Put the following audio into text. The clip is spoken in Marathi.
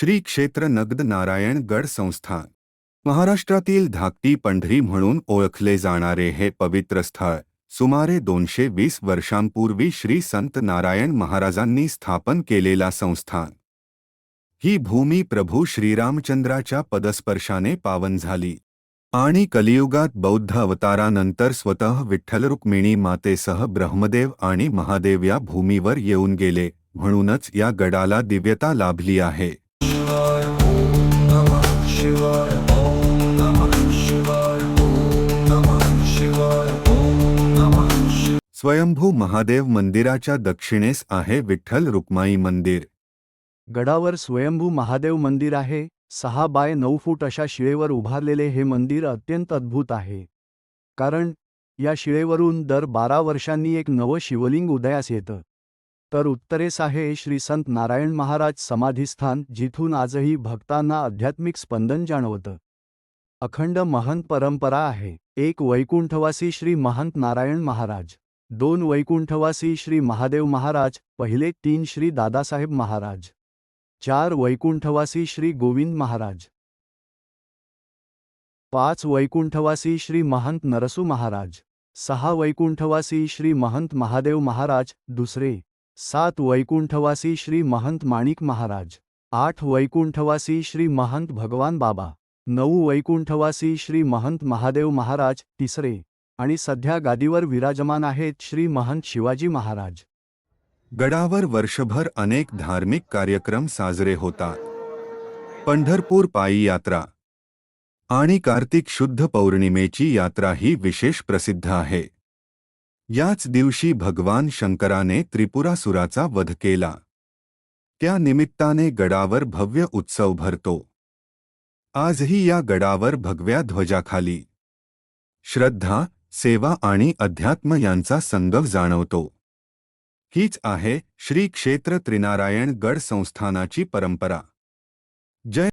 श्री क्षेत्र नगद नारायणगड संस्थान महाराष्ट्रातील धाकटी पंढरी म्हणून ओळखले जाणारे हे पवित्र स्थळ सुमारे दोनशे वीस वर्षांपूर्वी श्री संत नारायण महाराजांनी स्थापन केलेला संस्थान ही भूमी प्रभू श्रीरामचंद्राच्या पदस्पर्शाने पावन झाली. आणि कलियुगात बौद्ध अवतारानंतर स्वतः विठ्ठल रुक्मिणी मातेसह ब्रह्मदेव आणि महादेव या भूमीवर येऊन गेले म्हणूनच या गडाला दिव्यता लाभली आहे. शिवाय ओम नमः शिवाय ओम नमः शिवाय ओम नमः शिवाय. स्वयंभू महादेव मंदिराच्या दक्षिणेस आहे विठ्ठल रुक्माई मंदिर. गडावर स्वयंभू महादेव मंदिर आहे. सहा बाय नऊ फूट अशा शिळेवर उभारलेले हे मंदिर अत्यंत अद्भुत आहे. कारण या शिळेवरून दर बारा वर्षांनी एक नवं शिवलिंग उदयास येतं. तर उत्तरेस आहे श्री संत नारायण महाराज समाधीस्थान जिथून आजही भक्तांना आध्यात्मिक स्पंदन जाणवतं. अखंड महंत परंपरा आहे. एक वैकुंठवासी श्री महंत नारायण महाराज. दोन वैकुंठवासी श्री महादेव महाराज. पहिले तीन श्री दादासाहेब महाराज. चार वैकुंठवासी श्री गोविंद महाराज. पाच वैकुंठवासी श्री महंत नरसू महाराज. सहा वैकुंठवासी श्री महंत महादेव महाराज. दुसरे सात वैकुंठवासी श्री महंत माणिक महाराज आठ वैकुंठवासी श्री महंत भगवान बाबा नऊ वैकुंठवासी श्री महंत महादेव महाराज तिसरे आणि सध्या गादीवर विराजमान आहेत श्री महंत शिवाजी महाराज. गडावर वर्षभर अनेक धार्मिक कार्यक्रम साजरे होतात. पंढरपूर पायी यात्रा आणि कार्तिक शुद्ध पौर्णिमेची यात्रा ही विशेष प्रसिद्ध आहे. याच दिवशी भगवान शंकराने त्रिपुरासुराचा वध केला. त्या निमित्ताने गडावर भव्य उत्सव भरतो. आजही या गडावर भगव्या ध्वजाखाली. श्रद्धा सेवा आणि अध्यात्म यांचा संगम जाणवतो. हीच आहे श्री क्षेत्र त्रिनारायण गड संस्थानाची परंपरा. जय